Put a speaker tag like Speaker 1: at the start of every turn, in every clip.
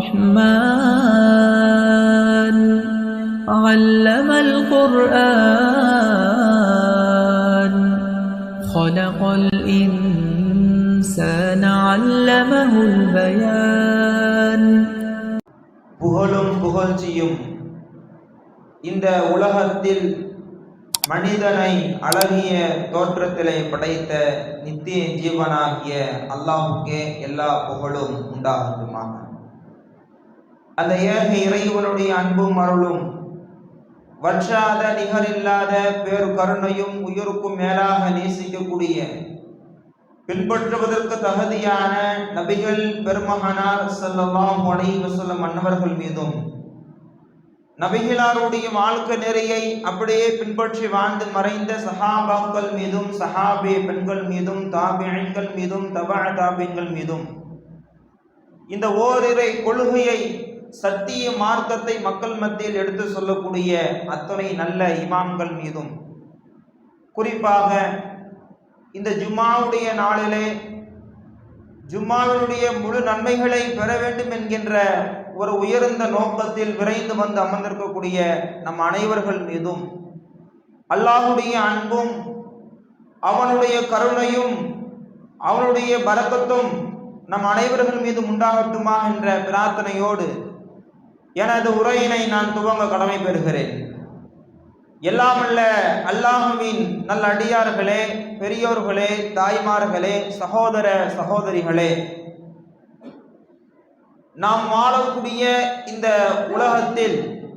Speaker 1: الرحمن علم القرآن خلق الإنسان علمه البيان
Speaker 2: புகழும் புகழ்ச்சியும் இந்த உலகத்தில் மனிதனை அழகிய தோற்றத்திலே படைத்த நித்திய ஜீவனாகிய அல்லாஹுக்கே எல்லா புகழும் உண்டாகட்டுமாக அந்த ஏக இறைவனுடைய அன்பும் அருளும். வற்றாத நிகரில்லாத பேர் கருணையும் உயிருக்கும் மேலாக நேசிக்கக்கூடிய பின்பற்றுவதற்கு தகுதியான நபிகள் பெருமகனார் செல்லலாம் அலைஹி செல்லும் மன்னவர்கள் மீதும். நபிகளாருடைய வாழ்க்கை நெறியை அப்படியே பின்பற்றி வாழ்ந்து மறைந்த சஹாபாக்கள் மீதும் சஹாபே பெண்கள் மீதும் தாபியன்கள் மீதும் தபா தாபியன்கள் மீதும். இந்த ஓரிரை கொள்கையை சத்திய மார்க்கத்தை மக்கள் மத்தியில் எடுத்து சொல்லக்கூடிய அத்தனை நல்ல இமாம்கள் மீதும். குறிப்பாக இந்த ஜும்மாவுடைய நாளிலே ஜும்மாவினுடைய முழு நன்மைகளை பெற வேண்டும் என்கின்ற ஒரு உயர்ந்த நோக்கத்தில் விரைந்து வந்து அமர்ந்திருக்கக்கூடிய நம் அனைவர்கள் மீதும் அல்லாஹுடைய அன்பும் அவனுடைய கருணையும் அவனுடைய பரக்கத்தும் நம் அனைவர்கள் மீதும் உண்டாகட்டுமா என்ற பிரார்த்தனையோடு எனது உரையினை நான் துவங்க கடமை பெறுகிறேன். எல்லாமல்ல அல்லாஹுவின் நல்ல அடியார்களே பெரியோர்களே தாய்மார்களே சகோதர சகோதரிகளே நாம் வாழக்கூடிய இந்த உலகத்தில்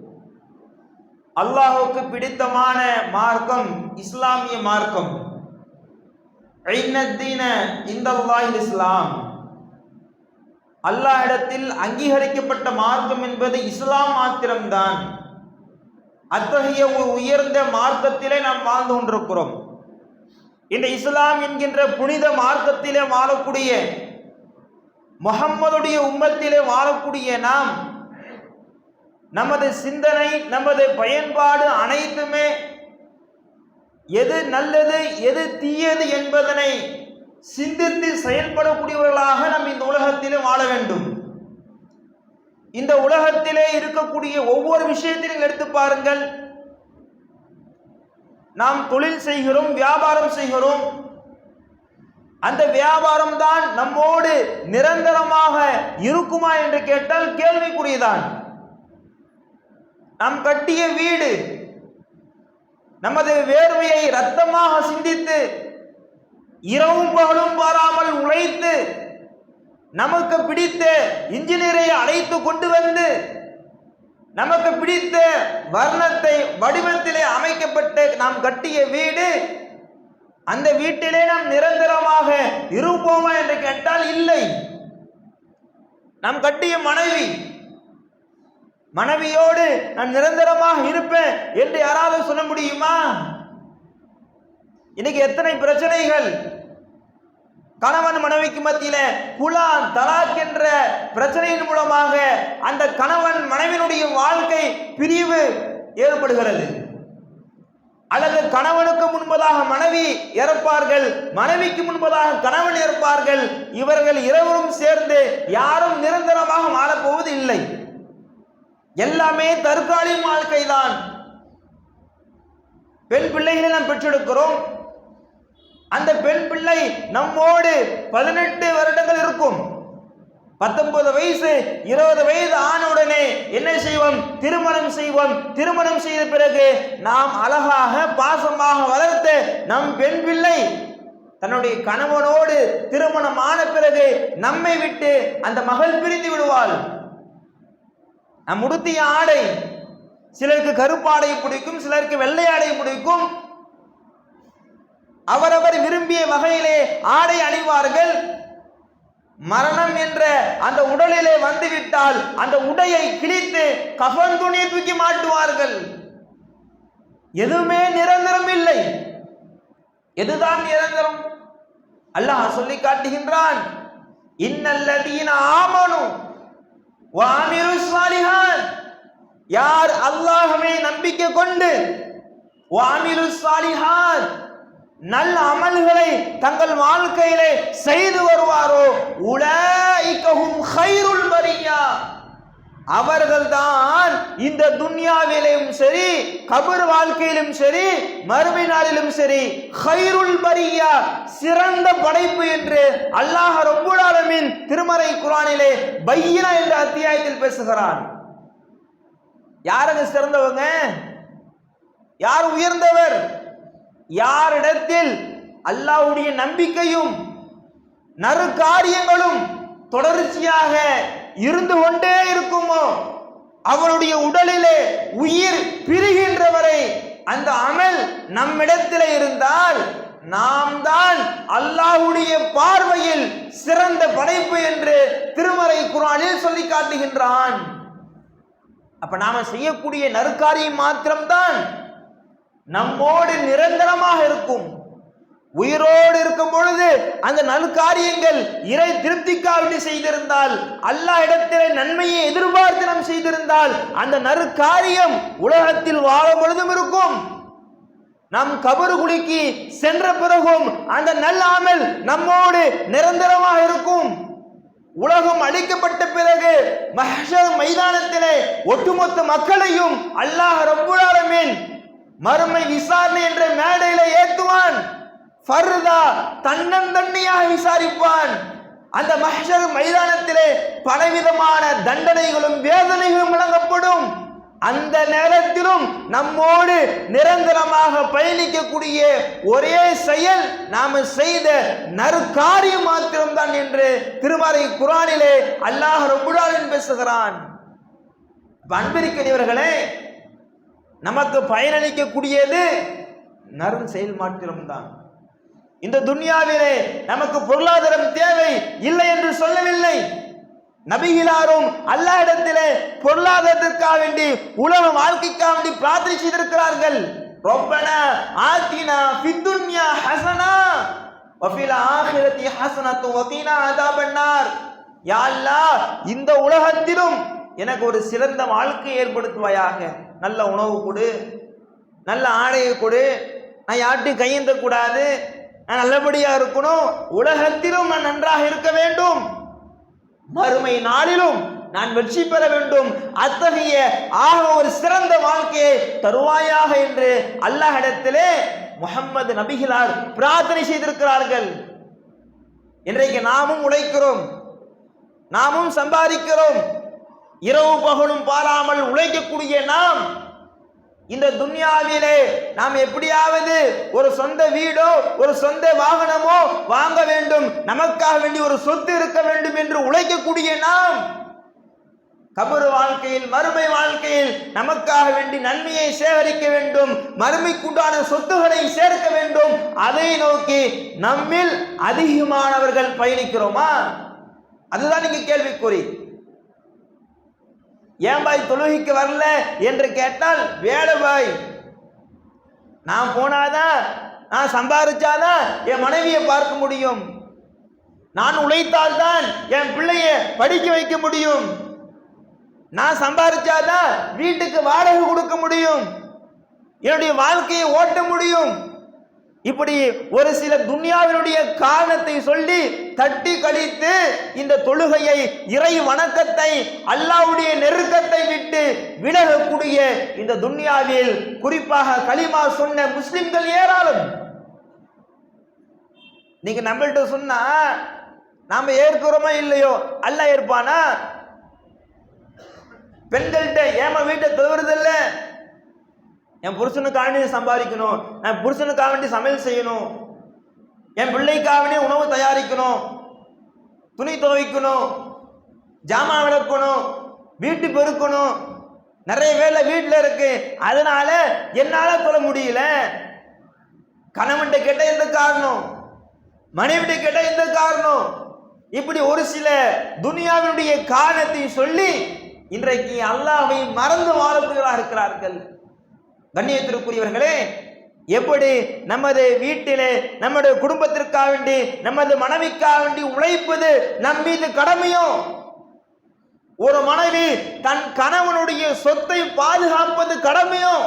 Speaker 2: அல்லாஹுக்கு பிடித்தமான மார்க்கம் இஸ்லாமிய மார்க்கம். இந்த இஸ்லாம். அல்லாஹ் இடத்தில் அங்கீகரிக்கப்பட்ட மார்க்கம் என்பது இஸ்லாம் மாத்திரம்தான். அத்தகைய உயர்ந்த மார்க்கத்திலே நாம் வாழ்ந்து கொண்டிருக்கிறோம். இந்த இஸ்லாம் என்கின்ற புனித மார்க்கத்திலே வாழக்கூடிய முகம்மதுடைய உம்மத்திலே வாழக்கூடிய நாம் நமது சிந்தனை நமது பயன்பாடு அனைத்துமே எது நல்லது எது தீயது என்பதனை சிந்தித்து செயல்படக்கூடியவர்களாக நாம் இந்த உலகத்திலே வாழ வேண்டும். இந்த உலகத்திலே இருக்கக்கூடிய ஒவ்வொரு விஷயத்திலும் எடுத்து பாருங்கள். நாம் தொழில் செய்கிறோம் வியாபாரம் செய்கிறோம். அந்த வியாபாரம் தான் நம்மோடு நிரந்தரமாக இருக்குமா என்று கேட்டால் கேள்விக்குரியதான் நாம் கட்டிய வீடு நமது வேர்வையை ரத்தமாக சிந்தித்து இரவும் பகலும் பாராமல் உழைத்து நமக்கு பிடித்த இன்ஜினியரை அழைத்து கொண்டு வந்து நமக்கு பிடித்த வர்ணத்தை வடிவத்திலே அமைக்கப்பட்ட நாம் கட்டிய வீடு அந்த வீட்டிலே நாம் நிரந்தரமாக இருப்போமா என்று கேட்டால் இல்லை. நாம் கட்டிய மனைவி மனைவியோடு நான் நிரந்தரமாக இருப்பேன் என்று யாராவது சொல்ல முடியுமா? இன்னைக்கு எத்தனை பிரச்சனைகள்? கணவன் மனைவிக்கு மத்தியில குலான் தலாக் என்ற பிரச்சனையின் மூலமாக அந்த கணவன் மனைவினுடைய வாழ்க்கை பிரிவு ஏற்படுகிறது. அல்லது கணவனுக்கு முன்பதாக மனைவி இறப்பார்கள் மனைவிக்கு முன்பதாக கணவன் இறப்பார்கள் இவர்கள் இருவரும் சேர்ந்து யாரும் நிரந்தரமாக வாழப்போவது இல்லை. எல்லாமே தற்காலிக வாழ்க்கை தான் பெண் பிள்ளைகளை நாம் பெற்றெடுக்கிறோம். அந்த பெண் பிள்ளை நம்மோடு பதினெட்டு வருடங்கள் இருக்கும். பத்தொன்பது வயசு இருபது வயது ஆனவுடனே என்ன செய்வோம்? திருமணம் செய்வோம். திருமணம் செய்த பிறகு நாம் அழகாக பாசமாக வளர்த்த நம் பெண் பிள்ளை தன்னுடைய கணவனோடு திருமணம் ஆன பிறகு நம்மை விட்டு அந்த மகள் பிரிந்து விடுவாள். நம் உடுத்திய ஆடை சிலருக்கு கருப்பாடை பிடிக்கும் சிலருக்கு வெள்ளை ஆடை பிடிக்கும். அவரவர் விரும்பிய வகையிலே ஆடை அணிவார்கள். மரணம் என்ற அந்த உடலிலே வந்துவிட்டால் அந்த உடையை கிழித்து கஃன் துணியை தூக்கி மாட்டுவார்கள். எதுவுமே நிரந்தரம் இல்லை. எதுதான் நிரந்தரம்? அல்லாஹ் சொல்லி காட்டுகின்றான் இன்னல்லதீன ஆமனும் வாமிரு சாலிஹான் யார் அல்லாஹமே நம்பிக்கை கொண்டு வாமிரு சாலிஹான் நல்ல அமல்களை தங்கள் வாழ்க்கையிலே செய்து வருவாரோ? உலൈകஹும் ஹைருள் பரியா. அவர்கள்தான் இந்த துன்யாவிலும் சரி கபர் வாழ்க்கையிலும் சரி மறுமை நாளிலும் சரி ஹைருல் பரியா சிறந்த படைப்பு என்று அல்லாஹ் ரப்புல் திருமறை குரானிலே பையனா என்ற அத்தியாயத்தில் பேசுகிறான். யாருங்க சிறந்தவங்க? யார் உயர்ந்தவர்? யாரிடத்தில் அல்லாவுடைய நம்பிக்கையும் நறு காரியங்களும் தொடர்ச்சியாக இருந்து கொண்டே இருக்குமோ? அவருடைய உடலிலே உயிர் பிரிகின்ற வரை அந்த அமல் நம்மிடத்தில் இருந்தால் நாம் தான் அல்லாஹ்வுடைய பார்வையில் சிறந்த படைப்பு என்று திருமறை குரானில் சொல்லி காட்டுகின்றான். அப்ப நாம செய்யக்கூடிய நற்காரியம் மாத்திரம்தான். நம்மோடு நிரந்தரமாக இருக்கும். உயிரோடு இருக்கும் பொழுது அந்த நல்காரியங்கள் இறை திருப்திக்காவிட்டு செய்திருந்தால் அல்லா இடத்திலே நன்மையை எதிர்பார்த்து நாம் செய்திருந்தால் அந்த நற்காரியம் உலகத்தில் வாழும் பொழுதும் இருக்கும். நம் கபரு குலுக்கி சென்ற பிறகும் அந்த நல்ல அமல் நம்மோடு நிரந்தரமாக இருக்கும். உலகம் அழிக்கப்பட்ட பிறகு மஹ்ஷர் மைதானத்திலே ஒட்டுமொத்த மக்களையும் அல்லாஹ் ரொம்ப ஆலமீன் மறுமை விசாரணை என்ற மேடையில ஏத்துவான். ஃபர்தா தன்னந்தன்மையாக விசாரிப்பான். அந்த மஹர் மைதானத்திலே பலவிதமான தண்டனைகளும் வேதனைகளும் வழங்கப்படும். அந்த நேரத்திலும் நம்மோடு நிரந்தரமாக பயணிக்கக்கூடிய ஒரே செயல் நாம செய்த நற்காரியம் மாத்திரம்தான் என்று திருமறை குரானிலே அல்லாஹ் ரபுடாலின் பேசுகிறான். அன்பிருக்கிறவர்களே நமக்கு பயனளிக்கக்கூடியது நறும் செயல் மாத்திரம்தான். இந்த துன்யாவிலே நமக்கு பொருளாதாரம் தேவை இல்லை என்று சொல்லவில்லை. நபிகிலாரும் அல்லா இடத்திலே பொருளாதாரத்திற்காக வேண்டி உலக வாழ்க்கைக்காக வேண்டி பிரார்த்தனை செய்திருக்கிறார்கள். ரொப்பன ஆத்தினா பித்துன்யா ஹசனா வஃபில ஆகிரத்தி ஹசனத்து வகீனா அதாபன்னார். யா இந்த உலகத்திலும் எனக்கு ஒரு சிறந்த வாழ்க்கை ஏற்படுத்துவாயாக. நல்ல உணவு கொடு. நல்ல ஆடையை கொடு. நான் யார்ட்டையும் கையேந்தக்கூடாது. நான் நல்லபடியாக இருக்கணும். உலகத்திலும் நான் நன்றாக இருக்க வேண்டும். மறுமை நாளிலும் நான் வெற்றி பெற வேண்டும். அத்தகைய ஆக ஒரு சிறந்த வாழ்க்கையை தருவாயாக என்று அல்லாஹிடத்திலே முகம்மது நபிகளார் பிரார்த்தனை செய்திருக்கிறார்கள். இன்றைக்கு நாமும் உழைக்கிறோம். நாமும் சம்பாதிக்கிறோம். இரவு பகலும் பாராமல் உழைக்கக்கூடிய நாம் இந்த துன்யாவிலே நாம் எப்படியாவது ஒரு சொந்த வீடோ ஒரு சொந்த வாகனமோ வாங்க வேண்டும். நமக்காக வேண்டி ஒரு சொத்து இருக்க வேண்டும் என்று உழைக்கக்கூடிய நாம் கபரு வாழ்க்கையில் மறுமை வாழ்க்கையில் நமக்காக வேண்டி நன்மையை சேகரிக்க வேண்டும். மறுமைக்குண்டான சொத்துக்களை சேர்க்க வேண்டும். அதை நோக்கி நம்மில் அதிகமானவர்கள் பயணிக்கிறோமா? அதுதான் நீங்க கேள்விக்குறி. ஏன் பாய் தொழுகைக்கு வரல என்று கேட்டால் வேலை பாய் நான் போனாதான் நான் சம்பாதிச்சாதான் என் மனைவியை பார்க்க முடியும். நான் உழைத்தால்தான் என் பிள்ளைய படிக்க வைக்க முடியும். நான் சம்பாதிச்சாதான் வீட்டுக்கு வாடகை கொடுக்க முடியும். என்னுடைய வாழ்க்கையை ஓட்ட முடியும். இப்படி ஒரு சில துன்யாவினுடைய காரணத்தை சொல்லி தட்டி கழித்து இந்த தொழுகையை இறை வணக்கத்தை அல்லாவுடைய நெருக்கத்தை விட்டு விலகக்கூடிய இந்த துன்யாவில் குறிப்பாக களிமா சொன்ன முஸ்லிம்கள் ஏராளம். நீங்க நம்மள்கிட்ட சொன்னா நாம ஏற்கிறோமா இல்லையோ? அல்ல ஏற்பானா? பெண்கள்கிட்ட ஏமா வீட்டை தவறுதில்ல என் புருஷனுக்காக வேண்டி சம்பாதிக்கணும். என் புருஷனுக்காக வேண்டி சமையல் செய்யணும். என் பிள்ளைக்காக வேண்டிய உணவு தயாரிக்கணும். துணி துவைக்கணும். ஜாமான் விளக்கணும். வீட்டு பெருக்கணும். நிறைய வேலை வீட்டில் இருக்கு. அதனால என்னால் சொல்ல முடியல. கணவன்கிட்ட கேட்ட எந்த காரணம்? மனைவிட்ட கேட்ட எந்த காரணம்? இப்படி ஒரு சில துனியாவினுடைய காரணத்தை சொல்லி இன்றைக்கு அல்லாவை மறந்து வாழக்கூடியவர்களாக இருக்கிறார்கள். கண்ணியத்திற்குரியவர்களே எப்படி நமது வீட்டிலே நம்முடைய குடும்பத்திற்காக வேண்டி நமது மனைவிக்காக வேண்டி உழைப்பது நம் மீது கடமையும் ஒரு மனைவி தன் கணவனுடைய சொத்தை பாதுகாப்பது கடமையும்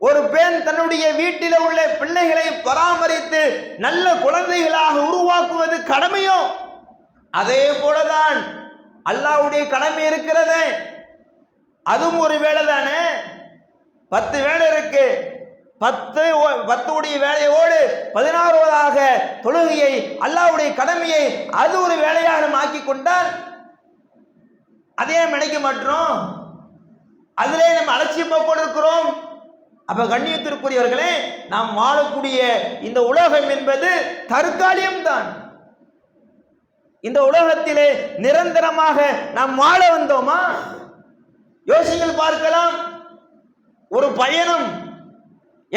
Speaker 2: ஒரு பெண் தன்னுடைய வீட்டில் உள்ள பிள்ளைகளை பராமரித்து நல்ல குழந்தைகளாக உருவாக்குவது கடமையும் அதே போலதான் அல்லாவுடைய கடமை இருக்கிறது. அதுவும் ஒரு வேலை தானே பத்து வேலை இருக்கு. பத்து ஓ- பத்துடைய வேலையோடு பதினாறுவதாக தொழுகையை அல்லாவுடைய கடமையை அது ஒரு வேலையாக நம்ம ஆக்கி கொண்டால் அதே நினைக்க மாட்டோம் அதிலே நம்ம அலட்சியமாக கொண்டிருக்கிறோம் அப்ப கண்ணியத்திற்குரியவர்களே நாம் வாழக்கூடிய இந்த உலகம் என்பது தற்காலிகம் தான். இந்த உலகத்திலே நிரந்தரமாக நாம் வாழ வந்தோமா? யோசிங்கள் பார்க்கலாம். ஒரு பயணம்.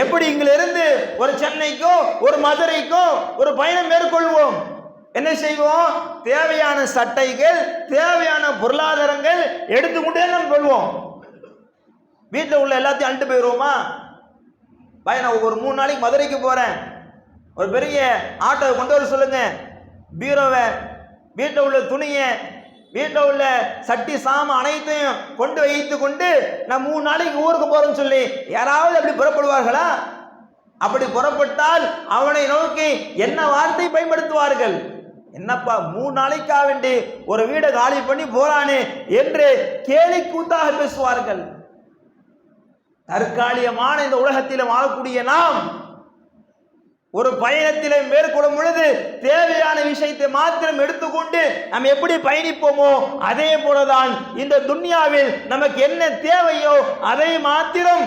Speaker 2: எப்படி இங்கிலிருந்து ஒரு சென்னைக்கோ ஒரு மதுரைக்கோ ஒரு பயணம் மேற்கொள்வோம்? என்ன செய்வோம்? தேவையான சட்டைகள் தேவையான பொருளாதாரங்கள் எடுத்துக்கொண்டே நம்ம கொள்வோம். வீட்டில் உள்ள எல்லாத்தையும் அழுட்டு போயிடுவோமா பாய் நான் ஒரு மூணு நாளைக்கு மதுரைக்கு போகிறேன் ஒரு பெரிய ஆட்டோவை கொண்டு வர சொல்லுங்க. பீரோவை வீட்டில் உள்ள துணியை வீட்டில் உள்ள சட்டி சாம அனைத்தையும் கொண்டு வைத்து கொண்டு நான் மூணு நாளைக்கு ஊருக்கு போகிறேன்னு சொல்லி யாராவது அப்படி புறப்படுவார்களா? அப்படி புறப்பட்டால் அவனை நோக்கி என்ன வார்த்தை பயன்படுத்துவார்கள்? என்னப்பா மூணு நாளைக்காக வேண்டி ஒரு வீடை காலி பண்ணி போறானே என்று கேலி கூத்தாக பேசுவார்கள். தற்காலிகமான இந்த உலகத்தில் வாழக்கூடிய நாம் ஒரு பயணத்திலே மேற்கொள்ளும் பொழுது தேவையான விஷயத்தை மாத்திரம் எடுத்துக்கொண்டு நம்ம எப்படி பயணிப்போமோ அதே போலதான் இந்த துன்யாவில் நமக்கு என்ன தேவையோ அதை மாத்திரம்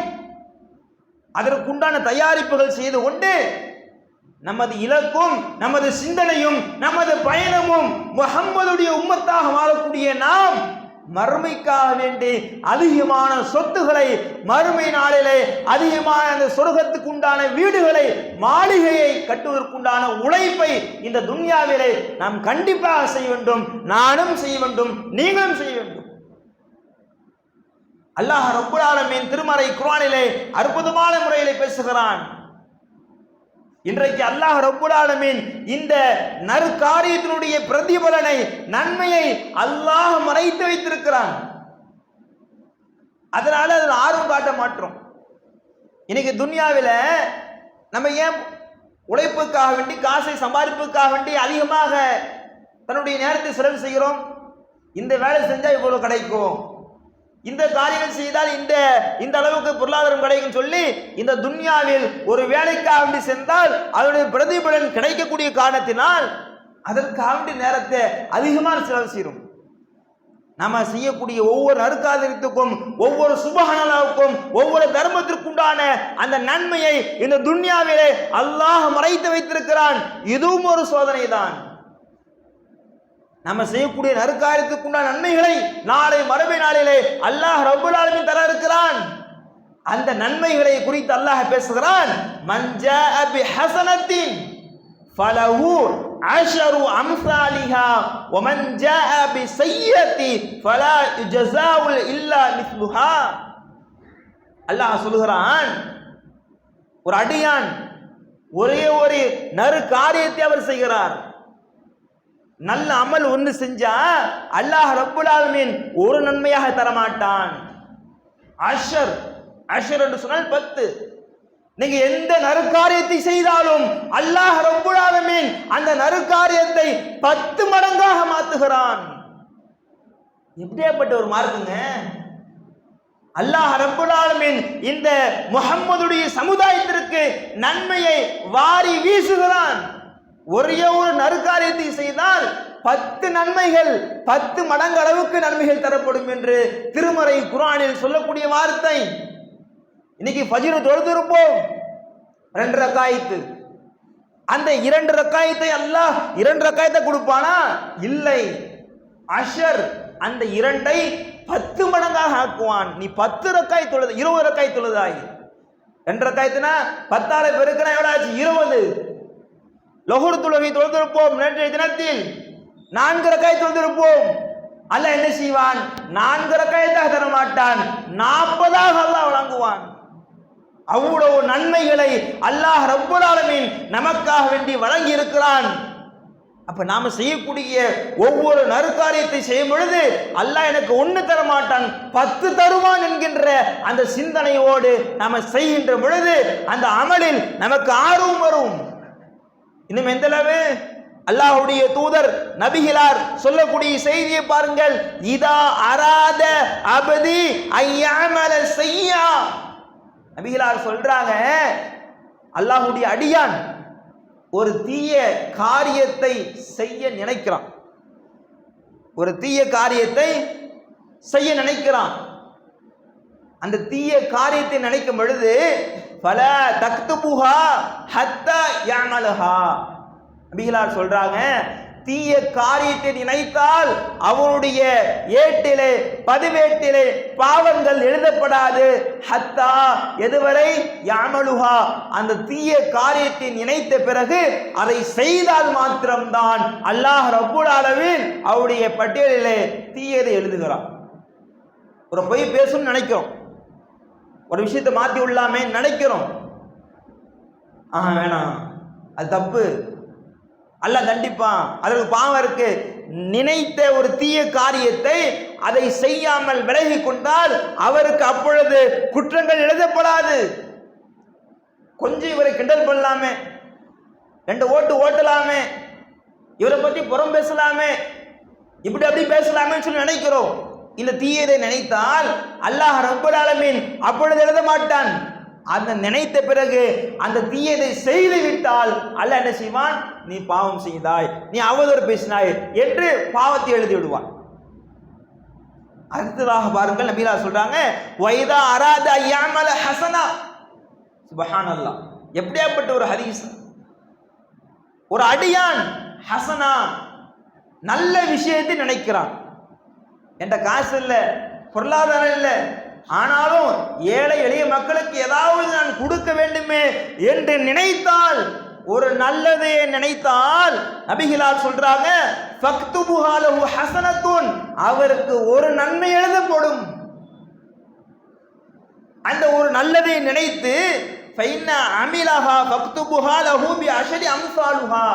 Speaker 2: அதற்குண்டான தயாரிப்புகள் செய்து கொண்டு நமது இலக்கும் நமது சிந்தனையும் நமது பயணமும் முகம்மதுடைய உம்மத்தாக வாழக்கூடிய நாம் மறுமைக்காக வேண்டி அதிகமான சொத்துகளை மறுமை நாளிலே அதிகமான அந்த சொர்க்கத்துக்கு உண்டான வீடுகளை மாளிகையை கட்டுவதற்குண்டான உழைப்பை இந்த துன்யாவிலே நாம் கண்டிப்பாக செய்ய வேண்டும். நானும் செய்ய வேண்டும். நீங்களும் செய்ய வேண்டும். அல்லாஹ் ரப்புல் ஆலமீன் திருமறை குரானிலே அற்புதமான முறையிலே பேசுகிறான். இன்றைக்கு அல்லாஹ் ரப்புல் இந்த நற்காரியத்தினுடைய பிரதிபலனை நன்மையை அல்லாஹ் மறைத்து வைத்திருக்கிறான். அதனால அதில் ஆர்வம் காட்ட மாட்டோம். இன்னைக்கு துன்யாவில் நம்ம ஏன் உழைப்புக்காக வேண்டி காசை சம்பாதிப்புக்காக வேண்டி அதிகமாக தன்னுடைய நேரத்தை செலவு செய்கிறோம்? இந்த வேலை செஞ்சால் இவ்வளோ கிடைக்கும். இந்த காரியங்கள் செய்தால் இந்த இந்த அளவுக்கு பொருளாதாரம் கிடைக்கும் சொல்லி இந்த துன்யாவில் ஒரு வேலைக்காக வேண்டி சென்றால் அதனுடைய பிரதிபலன் கிடைக்கக்கூடிய காரணத்தினால் அதற்காக வேண்டிய நேரத்தை அதிகமாக செலவு செய்யும் நம்ம செய்யக்கூடிய ஒவ்வொரு நறுக்காதிரத்துக்கும் ஒவ்வொரு சுபகனலாவுக்கும் ஒவ்வொரு தர்மத்திற்குண்டான அந்த நன்மையை இந்த துன்யாவிலே அல்லாஹ் மறைத்து வைத்திருக்கிறான். இதுவும் ஒரு சோதனை தான் நம்ம செய்யக்கூடிய நறுக்காரியத்துக்குண்டான நன்மைகளை நாளை மறுமை நாளிலே அல்லாஹ் ரப்புல் ஆலமீன் தர இருக்கிறான். அந்த நன்மைகளை குறித்து அல்லாஹ் பேசுகிறான். மஞ்சா அபி ஹசனத்தின் ஃபலஹு அஷரு அம்சாலிஹா வமன் ஜாஅ அபி சய்யத்தி ஃபலா யுஜஸாவுல் இல்லா மிஸ்லுஹா. அல்லாஹ் சொல்கிறான் ஒரு அடியான் ஒரே ஒரு நறு காரியத்தை அவர் செய்கிறார். நல்ல அமல் ஒன்று செஞ்சா அல்லாஹ் ரப்புல் ஆலமீன் ஒரு நன்மையாக தரமாட்டான். அஷர் அஷர் என்று சொன்னால் பத்து. நீங்க எந்த நறுக்காரியத்தை செய்தாலும் அல்லாஹ் ரப்புல் ஆலமீன் அந்த நறுக்காரியத்தை பத்து மடங்காக மாத்துகிறான். எப்படியாப்பட்ட ஒரு மார்க்குங்க? அல்லாஹ் ரப்புலாலுமின் இந்த முகம்மதுடைய சமுதாயத்திற்கு நன்மையை வாரி வீசுகிறான். ஒரே ஒரு நறுக்காரியத்தை செய்தால் பத்து நன்மைகள் பத்து மடங்கு அளவுக்கு நன்மைகள் தரப்படும் என்று திருமறை குரானில் சொல்லக்கூடிய வார்த்தை. இன்னைக்கு ஃபஜ்ரு தொழுதிருப்போம். ரெண்டு ரக்காயத்து. அந்த இரண்டு ரக்காயத்தை அல்லாஹ் இரண்டு ரக்காயத்தை கொடுப்பானா? இல்லை. அஷர் அந்த இரண்டை பத்து மடங்காக ஆக்குவான். நீ பத்து ரக்காய் தொழுது இருபது ரக்காய் தொழுதாய். ரெண்டு ரக்காயத்துனா பத்தாறு பெருக்கினா எவ்வளோ ஆச்சு? இருபது. லொஹுர் துலகை தொழுதிருப்போம். நேற்றைய தினத்தில் நான்கு ரக்காய் தொழுதிருப்போம். அல்ல என்ன செய்வான்? நான்கு ரக்காயத்தாக தர மாட்டான். நாற்பதாக அல்லாஹ் வழங்குவான். அவ்வளவு நன்மைகளை அல்லாஹ் ரப்புலாலமின் நமக்காக வேண்டி வழங்கி இருக்கிறான் அப்ப நாம செய்யக்கூடிய ஒவ்வொரு நறுக்காரியத்தை செய்யும் பொழுது அல்லாஹ் எனக்கு ஒன்று தர மாட்டான். பத்து தருவான் என்கின்ற அந்த சிந்தனையோடு நாம செய்கின்ற பொழுது அந்த அமலில் நமக்கு ஆர்வம் வரும். இன்னும் எந்த அளவு? அல்லாஹுடைய தூதர் நபிகளார் சொல்லக்கூடிய செய்தியை பாருங்கள். இதா அராத அபதி ஐயாமல செய்யா. நபிகளார் சொல்றாங்க அல்லாஹுடைய அடியான் ஒரு தீய காரியத்தை செய்ய நினைக்கிறான். ஒரு தீய காரியத்தை செய்ய நினைக்கிறான். அந்த தீய காரியத்தை நினைக்கும் பொழுது பல தக்துபுஹா ஹத்தா யாமலஹா நபிகளார் சொல்றாங்க தீய காரியத்தை நினைத்தால் அவனுடைய ஏட்டிலே பதிவேட்டிலே பாவங்கள் எழுதப்படாது. ஹத்தா எதுவரை? யாமலுஹா அந்த தீய காரியத்தை நினைத்த பிறகு அதை செய்தால் மாத்திரம்தான் அல்லாஹ் ரப்புல் அளவில் அவருடைய பட்டியலிலே தீயதை எழுதுகிறான். ஒரு பொய் பேசணும்னு நினைக்கிறோம். ஒரு விஷயத்தை மாற்றி விடலாமே நினைக்கிறோம். ஆஹா வேணாம். அது தப்பு. அல்ல தண்டிப்பான் அதற்கு பாவம் இருக்கு. நினைத்த ஒரு தீய காரியத்தை அதை செய்யாமல் விலகி கொண்டால் அவருக்கு அப்பொழுது குற்றங்கள் எழுதப்படாது. கொஞ்சம் இவரை கிண்டல் பண்ணலாமே. ரெண்டு ஓட்டு ஓட்டலாமே. இவரை பற்றி புறம் பேசலாமே. இப்படி அப்படி பேசலாமே சொல்லி நினைக்கிறோம். இந்த தீயதை நினைத்தால் அல்லாஹ் ரப்பல் ஆலமீன் அப்பொழுது எழுத மாட்டான். அந்த நினைத்த பிறகு அந்த தீயதை செய்து விட்டால் அல்ல என்ன செய்வான்? நீ பாவம் செய்தாய் நீ அவதூறு பேசினாய் என்று பாவத்தை எழுதி விடுவான். அடுத்ததாக பாருங்கள் நபீலா சொல்றாங்க வைதா அராத ஐயாமல ஹசனா. சுபஹானல்லாஹ் எப்படியாப்பட்ட ஒரு ஹதீஸ்? ஒரு அடியான் ஹசனா நல்ல விஷயத்தை நினைக்கிறான். என்கிட்ட காசு இல்லை பொருளாதாரம் இல்லை. ஆனாலும் ஏழை எளிய மக்களுக்கு ஏதாவது நான் கொடுக்க வேண்டுமே என்று நினைத்தால் ஒரு நல்லதை நினைத்தால் நபிகளால் சொல்றாங்க ஃபக்துபுஹாலஹு ஹசனத்துன். அவருக்கு ஒரு நன்மை எழுதப்படும். அந்த ஒரு நல்லதை நினைத்து ஃபைன்ன அமிலஹா ஃபக்துபுஹா லஹு பி அஷரி அம்சாலுஹா.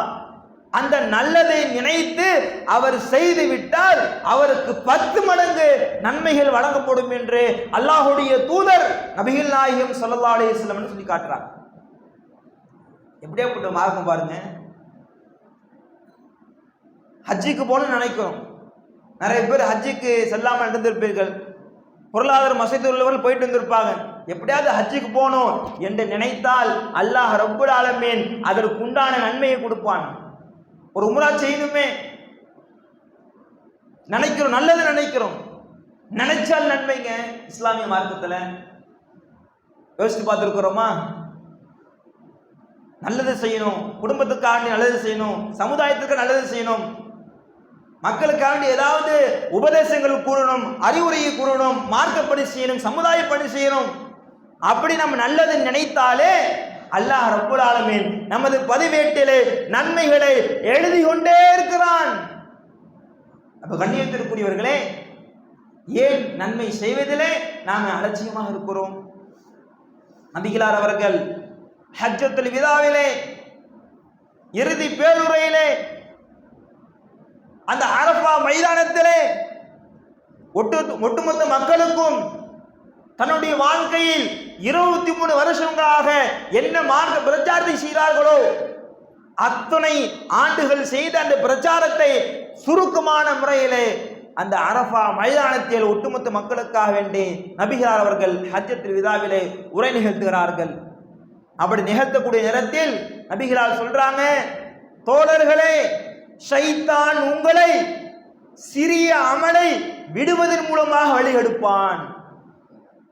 Speaker 2: அந்த நல்லதை நினைத்து அவர் செய்து விட்டால் அவருக்கு பத்து மடங்கு நன்மைகள் வழங்கப்படும் என்று அல்லாஹுடைய தூதர் நபிகள் நாயகம் சொல்லல்லா அலைஹி சொல்லி காட்டுறாங்க எப்படியாப்பட்ட மார்க்கம் பாருங்க. ஹஜ்ஜிக்கு போகணும்னு நினைக்கிறோம் நிறைய பேர் ஹஜ்ஜிக்கு செல்லாமல் இருந்திருப்பீர்கள் பொருளாதார மசதி உள்ளவர்கள் போயிட்டு வந்திருப்பாங்க. எப்படியாவது ஹஜ்ஜுக்கு போகணும் என்று நினைத்தால் அல்லாஹ் ரப்புல் ஆலமீன் அதற்கு உண்டான நன்மையை கொடுப்பான். ஒரு உமரா செய்யணுமே. நினைக்கிறோம் நல்லது நினைக்கிறோம். நினைச்சால் நன்மைங்க இஸ்லாமிய மார்க்கத்தில். யோசித்து பார்த்துருக்குறோமா? நல்லது செய்யணும். குடும்பத்துக்காண்டி நல்லது செய்யணும். சமுதாயத்துக்கு நல்லது செய்யணும். மக்களுக்காண்டி ஏதாவது உபதேசங்கள் கூறணும் அறிவுரையை கூறணும் மார்க்கப்படி செய்யணும் சமுதாயப்படி செய்யணும். அப்படி நம்ம நல்லது நினைத்தாலே அல்லாஹ் ரப்புல் ஆலமீன் நமது பதிவேட்டிலே நன்மைகளை எழுதி கொண்டே இருக்கிறான். அப்ப கண்ணியத்திற்குரியவர்களே ஏன் நன்மை செய்வதிலே நாம் அலட்சியமாக இருக்கிறோம்? நபிகளார் அவர்கள் ஹஜ்ஜத்துல் விதாவிலே இறுதி பேருரையிலே அந்த அரபா மைதானத்திலே ஒட்டு ஒட்டுமொத்த மக்களுக்கும் தன்னுடைய வாழ்க்கையில் இருபத்தி மூணு வருஷங்களாக என்ன மார்க்க பிரச்சாரத்தை செய்தார்களோ அத்தனை ஆண்டுகள் செய்த அந்த பிரச்சாரத்தை சுருக்கமான முறையிலே அந்த அரபா மைதானத்தில் ஒட்டுமொத்த மக்களுக்காக வேண்டி நபிகார் அவர்கள் ஹஜ்ஜத்தில் விதாவிலே உரை நிகழ்த்துகிறார்கள். அப்படி நிகழ்த்தக்கூடிய நேரத்தில் நபிகளால் சொல்றாங்க தோழர்களே ஷைத்தான் உங்களை சிறிய அமலை விடுவதன் மூலமாக வழிகெடுப்பான்.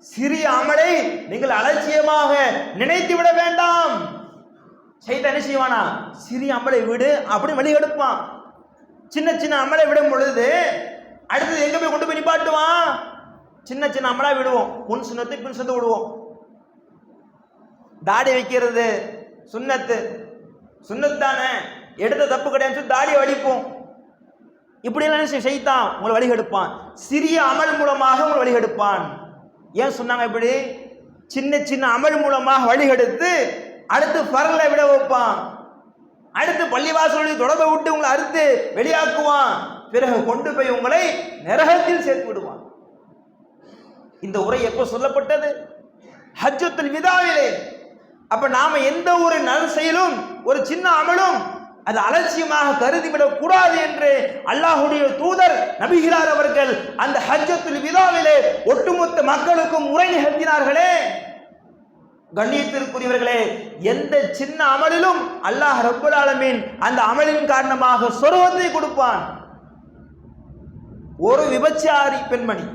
Speaker 2: சிறிய அமலை நீங்கள் அலட்சியமாக நினைத்து விட வேண்டாம். செய்த என்ன செய்வானா? சிறிய அமலை விடு அப்படி வழிகெடுப்பான் சின்ன சின்ன அமலை விடும் பொழுது அடுத்தது எங்க போய் கொண்டு போய் நிப்பாட்டுவான்? சின்ன சின்ன அமலா விடுவோம். முன் சுண்ணத்தை பின் சுண்ணத்தை விடுவோம். தாடி வைக்கிறது சுண்ணத்து. சுண்ணத்து தானே எடுத்த தப்பு கிடையாது தாடி வலிப்போம். வடிப்போம் இப்படியெல்லாம் என்ன செய்தான் உங்களை வழிகெடுப்பான் சிறிய அமல் மூலமாக உங்களை வழிகெடுப்பான் ஏன் சொன்னாங்க இப்படி? சின்ன சின்ன அமல் மூலமாக வழிகெடுத்து அடுத்து பரலை விட வைப்பான். அடுத்து பள்ளிவாசலுடைய தொடர்பை விட்டு உங்களை அறுத்து வெளியாக்குவான். பிறகு கொண்டு போய் உங்களை நரகத்தில் சேர்த்து விடுவான். இந்த உரை எப்போ சொல்லப்பட்டது? ஹஜ்ஜத்தில் விதாவிலே. அப்ப நாம எந்த ஒரு நல் செயலும் ஒரு சின்ன அமலும் அது அலட்சியமாக கருதிவிடக் கூடாது என்று அல்லாஹுடைய தூதர் நபிகிறார் அவர்கள் அந்த ஹஜ்ஜத்துல் விதாவிலே ஒட்டுமொத்த மக்களுக்கும் உரை நிகழ்த்தினார்களே. கண்ணியத்திற்குரியவர்களே எந்த சின்ன அமலிலும் அல்லாஹ் ரப்புல் ஆலமீன் அந்த அமலின் காரணமாக சொருவத்தை கொடுப்பான். ஒரு விபச்சாரி பெண்மணி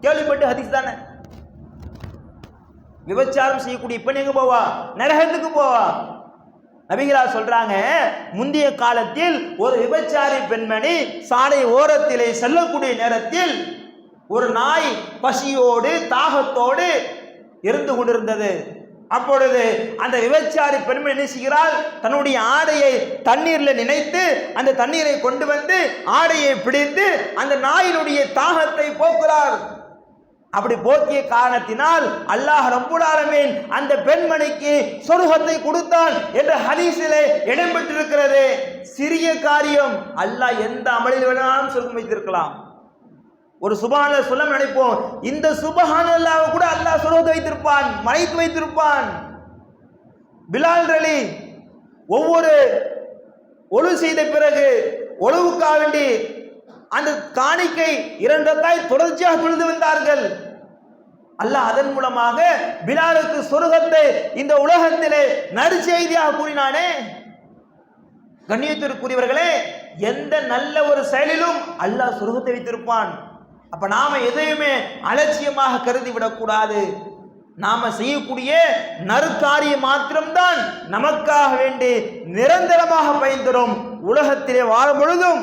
Speaker 2: கேள்விப்பட்டு ஹதீஸ் தானே? விபச்சாரம் செய்யக்கூடிய பெண் எங்க போவா? நரகத்துக்கு போவா? நபிகளார் சொல்றாங்க முந்தைய காலத்தில் ஒரு விபச்சாரி பெண்மணி சாலை ஓரத்திலே செல்லக்கூடிய நேரத்தில் ஒரு நாய் பசியோடு தாகத்தோடு இருந்து கொண்டிருந்தது. அப்பொழுது அந்த விபச்சாரி பெண்மணி என்ன செய்கிறாள்? தன்னுடைய ஆடையை தண்ணீரில் நினைத்து அந்த தண்ணீரை கொண்டு வந்து ஆடையை பிடித்து அந்த நாயினுடைய தாகத்தை போக்குறார் அப்படி போக்கிய காரணத்தினால் அல்லாஹ் ரப்புல் அந்த பெண்மணிக்கு சொருகத்தை கொடுத்தான் என்ற ஹதீஸிலே இடம்பெற்றிருக்கிறது. சிறிய காரியம். அல்லாஹ் எந்த அமலில் வேணாலும் சொருகம் வைத்திருக்கலாம். ஒரு சுபஹான சொல்ல நினைப்போம். இந்த சுபஹான கூட அல்லாஹ் சொருகத்தை வைத்திருப்பான் மறைத்து வைத்திருப்பான். பிலால் ரலி ஒவ்வொரு ஒழு செய்த பிறகு ஒழுவுக்காக வேண்டி அந்த காணிக்கை இரண்டு தாய் தொடர்ச்சியாக தொழுது வந்தார்கள். அல்லாஹ் அதன் மூலமாக பிலாலுக்கு சொர்க்கத்தை இந்த உலகத்திலே நற்செய்தியாக கூறினானே. கண்ணியத்திற்குரியவர்களே எந்த நல்ல ஒரு செயலிலும் அல்லாஹ் சொர்க்கத்தை வைத்திருப்பான். அப்ப நாம எதையுமே அலட்சியமாக கருதி விடக்கூடாது நாம செய்யக்கூடிய நறுக்காரியம் மாத்திரம்தான் நமக்காக வேண்டி நிரந்தரமாக பயன்தரும். உலகத்திலே வாழும் பொழுதும்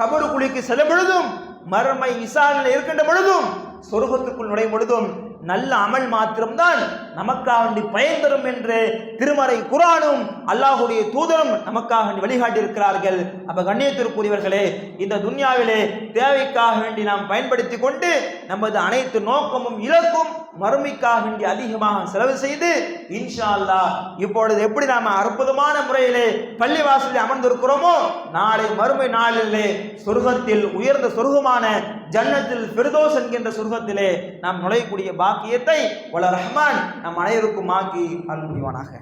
Speaker 2: கபரு குழிக்கு செல்லும் பொழுதும் மர்மை விசாரணையில் இருக்கின்ற பொழுதும் சொர்க்கத்துக்குள் நுழையும் பொழுதும் நல்ல அமல் மாத்திரம்தான் நமக்காக வேண்டி பயன் தரும் என்று திருமறை குரானும் அல்லாஹுடைய தூதரும் நமக்காக வேண்டி வழிகாட்டி இருக்கிறார்கள் அப்ப கண்ணியத்திற்குரியவர்களே இந்த துன்யாவிலே தேவைக்காக வேண்டி நாம் பயன்படுத்தி கொண்டு நமது அனைத்து நோக்கமும் இலக்கும் மறுமைக்காக வேண்டி அதிகமாக செலவு செய்து இன்ஷா அல்லாஹ் இப்பொழுது எப்படி நாம அற்புதமான முறையிலே பள்ளிவாசலில் அமர்ந்திருக்கிறோமோ நாளை மறுமை நாளிலே சொர்க்கத்தில் உயர்ந்த சொர்க்கமான ஜன்னத்தில் ஃபிர்தோஸ் என்கின்ற சொர்க்கத்திலே நாம் நுழையக்கூடிய பாக்கியத்தை வள ரஹ்மான் நம் அனைவருக்கும் ஆக்கி அருள் புரிவானாக.